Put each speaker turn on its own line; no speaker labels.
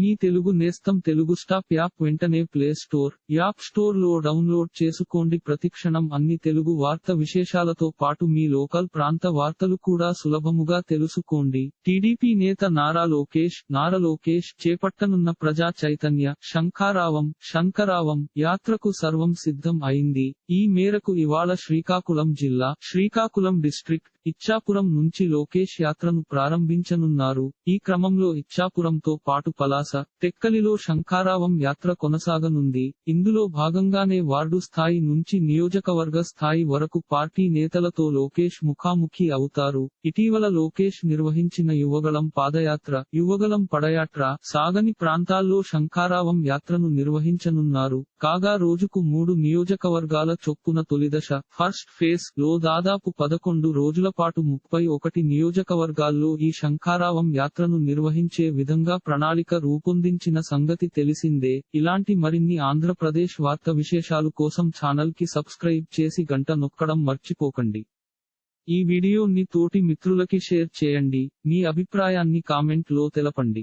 మీ తెలుగు నేస్తం Telugu stop app వెంటనే play store app స్టోర్లో డౌన్లోడ్ చేసుకోండి. ప్రతిక్షణం అన్ని తెలుగు వార్త విశేషాలతో పాటు మీ లోకల్ ప్రాంత వార్తలు కూడా సులభముగా తెలుసుకోండి. టీడీపీ నేత నారా లోకేష్ నారా లోకేష్ చేపట్టనున్న ప్రజా చైతన్య శంఖారావం శంకరావం యాత్రకు సర్వం సిద్ధం అయింది. ఈ మేరకు ఇవాళ శ్రీకాకుళం జిల్లా శ్రీకాకుళం డిస్ట్రిక్ట్ ఇచ్చాపురం నుంచి లోకేష్ యాత్రను ప్రారంభించనున్నారు. ఈ క్రమంలో ఇచ్చాపురంతో పాటు పలాస టెక్కలిలో శంఖారావం యాత్ర కొనసాగనుంది. ఇందులో భాగంగానే వార్డు స్థాయి నుంచి నియోజకవర్గ స్థాయి వరకు పార్టీ నేతలతో లోకేష్ ముఖాముఖి అవుతారు. ఇటీవల లోకేష్ నిర్వహించిన యువగళం పాదయాత్ర యువగళం పడయాత్ర సాగని ప్రాంతాల్లో శంఖారావం యాత్రను నిర్వహించనున్నారు. కాగా రోజుకు మూడు నియోజకవర్గాల చొప్పున తొలిదశ ఫస్ట్ ఫేజ్లో దాదాపు పదకొండు రోజుల పాటు ముప్పై ఒకటి నియోజకవర్గాల్లో ఈ శంఖారావం యాత్రను నిర్వహించే విధంగా ప్రణాళిక రూపొందించిన సంగతి తెలిసిందే. ఇలాంటి మరిన్ని ఆంధ్రప్రదేశ్ వార్త విశేషాలు కోసం ఛానల్కి సబ్స్క్రైబ్ చేసి గంట నొక్కడం మర్చిపోకండి. ఈ వీడియోని తోటి మిత్రులకి షేర్ చేయండి. మీ అభిప్రాయాన్ని కామెంట్లో తెలపండి.